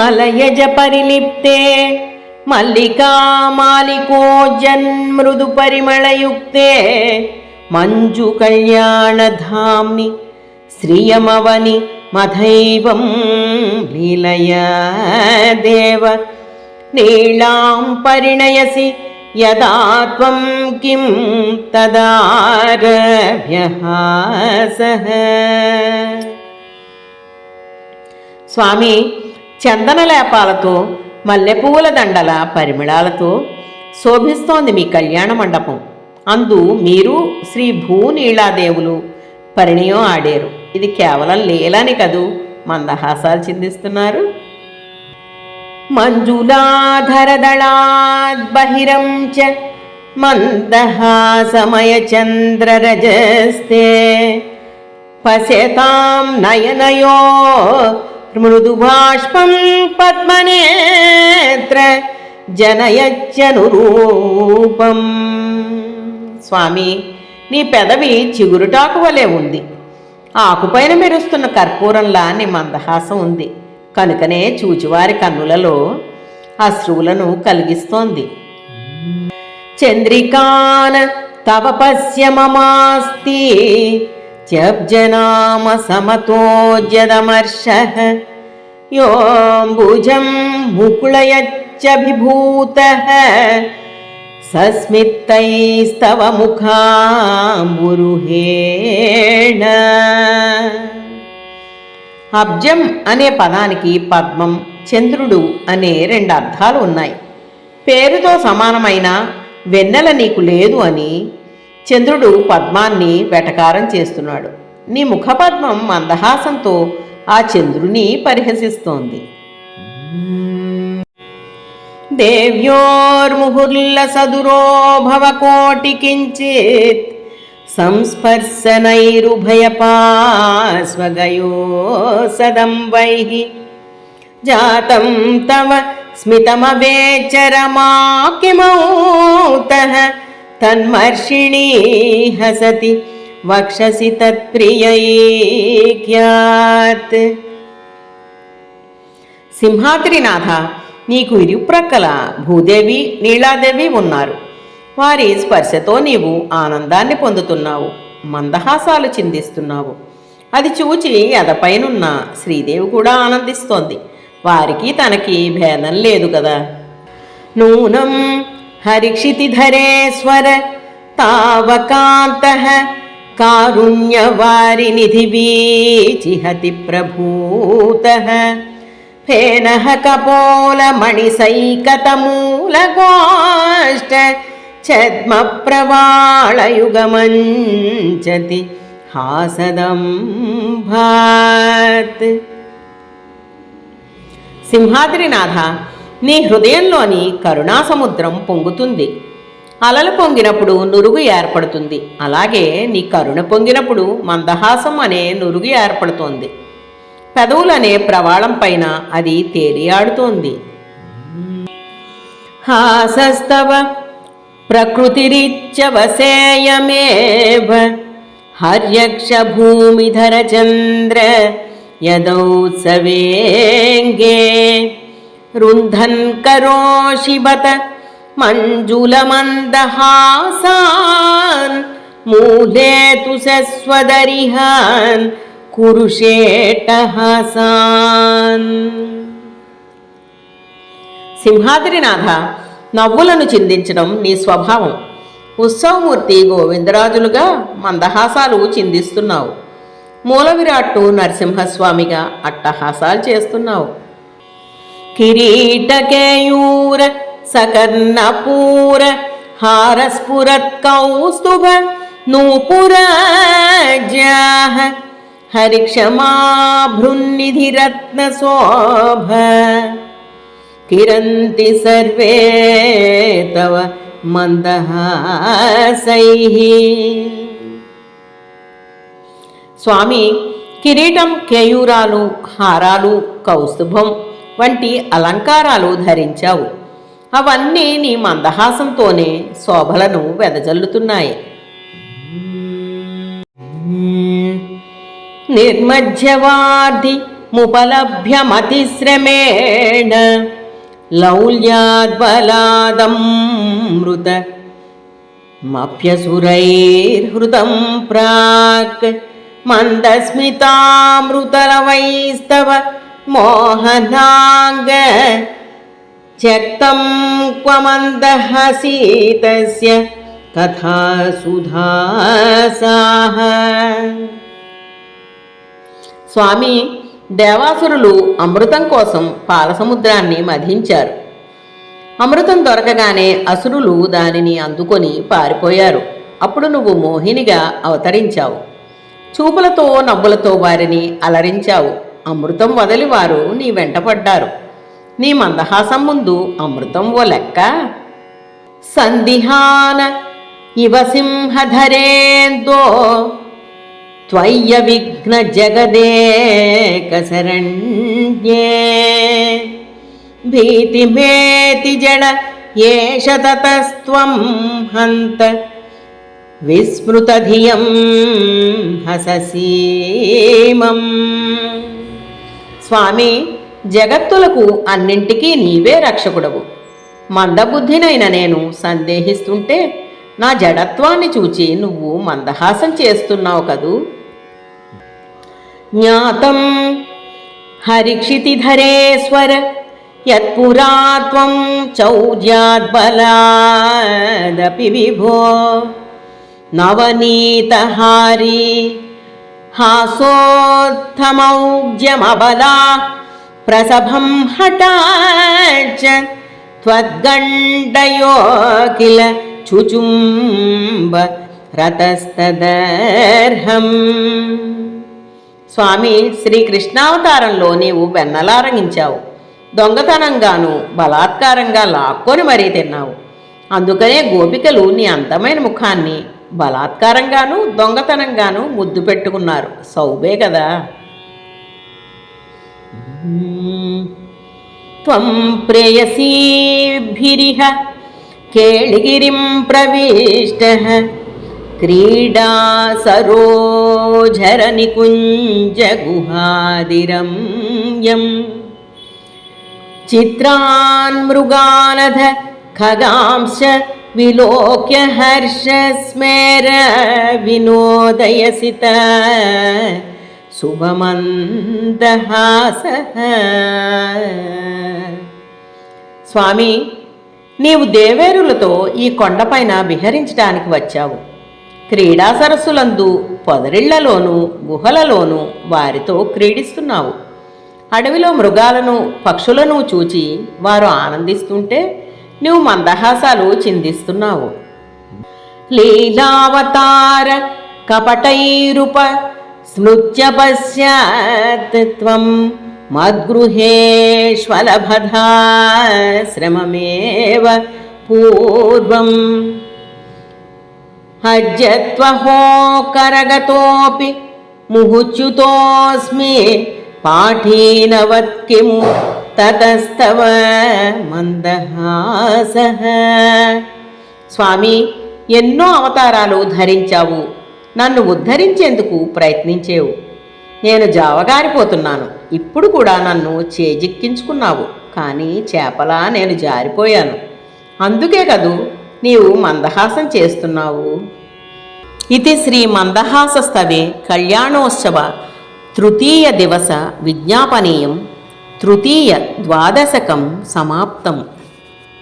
మలయజ పరిలిప్తే మల్లికామాలికోజన్మృదు పరిమళయుక్తే మంజు కళ్యాణధామ్ని శ్రియమవని మధైవం లీలయా దేవ నీళాం పరిణయసి యదా త్వం కిం తదారభ్యహాసః స్వామి చందనలేపాలతో మల్లెపువ్వుల దండల పరిమళాలతో శోభిస్తోంది మీ కళ్యాణ మండపం. అందు మీరు శ్రీ భూనీళాదేవులు పరిణయం ఆడారు. ఇది కేవలం లీలని కదూ? మందహాసాలు చిందిస్తున్నారు. మంజులాధరదళాద్బహిరం చ మందహాసమయచంద్రరజస్తే పశ్యతాం నయనయో మృదుబాష్పం పద్మనేత్ర జనయచ్చనురూపం స్వామి నీ పెదవి చిగురుటాకు వలె ఉంది. ఆకుపైన మెరుస్తున్న కర్పూరంలా నీ మందహాసం ఉంది. కనుకనే చూచివారి కన్నులలో అశ్రువులను కలిగిస్తోంది. చంద్రికాన తవ పశ్య మమాస్తి జనామ సమతోజ్యదమర్ష యోంబుజం ముకుళయచ్చభిభూత సస్మిత్తైస్తవ ముఖాంబురుహేణ అబ్జం అనే పదానికి పద్మం చంద్రుడు అనే రెండు అర్థాలు ఉన్నాయి. పేరుతో సమానమైన వెన్నెల నీకు లేదు అని చంద్రుడు పద్మాన్ని వెటకారం చేస్తున్నాడు. నీ ముఖపద్మం మందహాసంతో ఆ చంద్రుని పరిహసిస్తోంది. దేవ్యోర్ముహుర్ల సదురోభవ కోటి కించిత్ సంస్పర్శనైరుభయపాస్వగయో సదంబై జాతం తవ స్మితమవేచరమాకిమౌత తన్మర్షిణీ హసతి వక్షసి తత్ప్రియైక్యాత్ సింహాద్రినాథ నీకు ఇరుప్రక్కల భూదేవి నీలాదేవి ఉన్నారు. వారి స్పర్శతో నీవు ఆనందాన్ని పొందుతున్నావు మందహాసాలు చిందిస్తున్నావు. అది చూచి ఎదపైనున్న శ్రీదేవి కూడా ఆనందిస్తోంది. వారికి తనకి భేదం లేదు కదా. నూనం హరిక్షితిధరేశ్వర తావకాంత కారుణ్యవారినిధివీచిహతి ప్రభూత ఫేన కపోలమణిసైకతమూలగోష్ట ఛద్మ ప్రవాళయుగమంచతి హాసదం భాత్ సింహాద్రినాథ నీ హృదయంలోని కరుణాసముద్రం పొంగుతుంది. అలలు పొంగినప్పుడు నురుగు ఏర్పడుతుంది. అలాగే నీ కరుణ పొంగినప్పుడు మందహాసం అనే నురుగు ఏర్పడుతోంది. పెదవులనే ప్రవాళం పైన అది తేలియాడుతోంది హాసస్తవ ప్రకృతిరిచ్చవసేయమేవ హర్యక్ష భూమిధర చంద్ర యదౌత్సవేంగే రుంధన్ కరోషిబత మంజులమందహాసాన్ మూలే తు సస్వదరిహాన్ కురుషేటహాసాన్ సింహాద్రినాథ నవ్వులను చిందించడం నీ స్వభావం. ఉత్సవమూర్తి గోవిందరాజులుగా మందహాసాలు చిందిస్తున్నావు. మూల విరాట్టు నరసింహస్వామిగా అట్టహాసాలు చేస్తున్నావు. కిరీటకేయూర సకర్ణపూర హారస్ఫురత్ కౌస్తుభ నూపురాజ్యాహ హరిక్షమాభృన్నిధిరత్న శోభ కిరంతి సర్వే తవ మందహాసైః స్వామి కిరీటం కేయూరాలు హారాలు కౌస్తుభం వంటి అలంకారాలు ధరించావు. అవన్నీ నీ మందహాసంతోనే శోభలను వెదజల్లుతున్నాయి. నిర్మధ్యవాది ముపలభ్యమతిశ్రమేణ లౌల్యాద్బలాదమృత మప్యసురైర్హృతం ప్రాక్ మందస్మితామృతలవైస్తవ మోహనాంగ త్యక్తం క్వమందహసీతస్య తథా సుధాసాహ స్వామి దేవాసురులు అమృతం కోసం పాలసముద్రాన్ని మధించారు. అమృతం దొరకగానే అసురులు దానిని అందుకొని పారిపోయారు. అప్పుడు నువ్వు మోహినిగా అవతరించావు. చూపులతో నవ్వులతో వారిని అలరించావు. అమృతం వదిలి వారు నీ వెంటపడ్డారు నీ మందహాసం ముందు అమృతం ఓ లెక్క. సందిహాన ఇవ సింహధరేందో త్వయ్య విఘ్న జగదేకశరణ్యే భీతిమేతి జడ ఏష తతస్త్వం హంత విస్మృతధియం హససీమం స్వామి జగత్తులకు అన్నింటికీ నీవే రక్షకుడవు. మందబుద్ధినైన నేను సందేహిస్తుంటే నా జడత్వాన్ని చూచి నువ్వు మందహాసం చేస్తున్నావు కదూ? జ్ఞాతం హరిక్షితిధరేశ్వర యత్పురాత్వం చౌర్యాద్బలాదపి విభో నవనీతహారీ హాసోత్తమౌజ్యమబలా ప్రసభం హఠాచ త్వద్గండయో కిల చుచుంబ రతస్తదర్హం స్వామి శ్రీకృష్ణావతారంలో నీవు వెన్నలారంగించావు. దొంగతనంగాను బలాత్కారంగా లాక్కొని మరీ తిన్నావు. అందుకనే గోపికలు నీ అందమైన ముఖాన్ని బలాత్కారంగాను దొంగతనంగాను ముద్దు పెట్టుకున్నారు. సౌబే కదా. త్వం ప్రేయసీభిరిహ కేళిగిరిం ప్రవిష్ట క్రీడా సరోజర నికుంజ చిత్రాన్ మృగానధ ఖగాంశ విలోక్య హర్షస్మేర వినోదయసిత శుభమందహాస స్వామి నీవు దేవేరులతో ఈ కొండపైన విహరించడానికి వచ్చావు. క్రీడా సరస్సులందు పొదరిళ్ళలోనూ గుహలలోనూ వారితో క్రీడిస్తున్నావు. అడవిలో మృగాలను పక్షులను చూచి వారు ఆనందిస్తుంటే నువ్వు మందహాసాలు చిందిస్తున్నావు. లీలావతార కపటైరుప స్మృత్య పశ్చాత్ పూర్వం. హజ్జత్వహో కరగతోపి ముహుచ్యుతోస్మి పాఠీనవత్ కిము తతస్తవ మందహాస. స్వామి ఎన్నో అవతారాలు ధరించావు. నన్ను ఉద్ధరించేందుకు ప్రయత్నించేవు. నేను జావగారిపోతున్నాను. ఇప్పుడు కూడా నన్ను చేజిక్కించుకున్నావు. కానీ చేపలా నేను జారిపోయాను. అందుకే కదూ నీవు మందహాసం చేస్తున్నావు. ఇది శ్రీ మందహాసస్తవే కళ్యాణోత్సవ తృతీయ దివస విజ్ఞాపనీయం. తృతీయ ద్వాదశకం సమాప్తం.